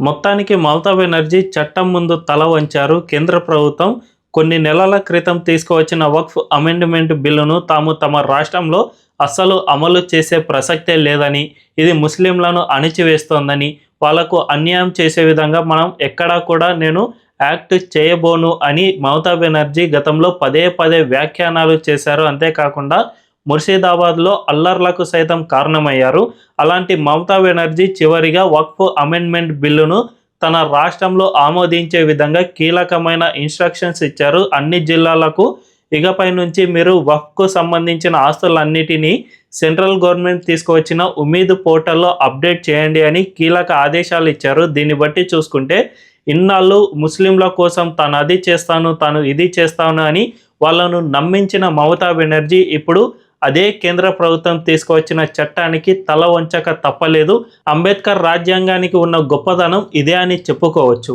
మొత్తానికి మమతా బెనర్జీ చట్టం ముందు తల వంచారు కేంద్ర ప్రభుత్వం. కొన్ని నెలల క్రితం తీసుకువచ్చిన వక్ఫ్ అమెండ్మెంట్ బిల్లును తాము తమ రాష్ట్రంలో అస్సలు అమలు చేసే ప్రసక్తే లేదని ఇది ముస్లింలను అణిచివేస్తోందని వాళ్ళకు అన్యాయం చేసే విధంగా మనం ఎక్కడా కూడా నేను యాక్ట్ చేయబోను అని మమతా బెనర్జీ గతంలో పదే పదే వ్యాఖ్యానాలు చేశారు. అంతేకాకుండా ముర్షిదాబాద్లో అల్లర్లకు సైతం కారణమయ్యారు. అలాంటి మమతా బెనర్జీ చివరిగా వక్ఫ్ అమెండ్మెంట్ బిల్లును తన రాష్ట్రంలో ఆమోదించే విధంగా కీలకమైన ఇన్స్ట్రక్షన్స్ ఇచ్చారు. అన్ని జిల్లాలకు ఇకపై నుంచి మీరు వక్ఫ్కు సంబంధించిన ఆస్తులన్నిటినీ సెంట్రల్ గవర్నమెంట్ తీసుకువచ్చిన ఉమీద్ పోర్టల్లో అప్డేట్ చేయండి అని కీలక ఆదేశాలు ఇచ్చారు. దీన్ని బట్టి చూసుకుంటే ఇన్నాళ్ళు ముస్లింల కోసం తాను అది చేస్తాను తాను ఇది చేస్తాను అని వాళ్ళను నమ్మించిన మమతా బెనర్జీ ఇప్పుడు అదే కేంద్ర ప్రభుత్వం తీసుకువచ్చిన చట్టానికి తల వంచక తప్పలేదు. అంబేద్కర్ రాజ్యాంగానికి ఉన్న గొప్పదనం ఇదే అని చెప్పుకోవచ్చు.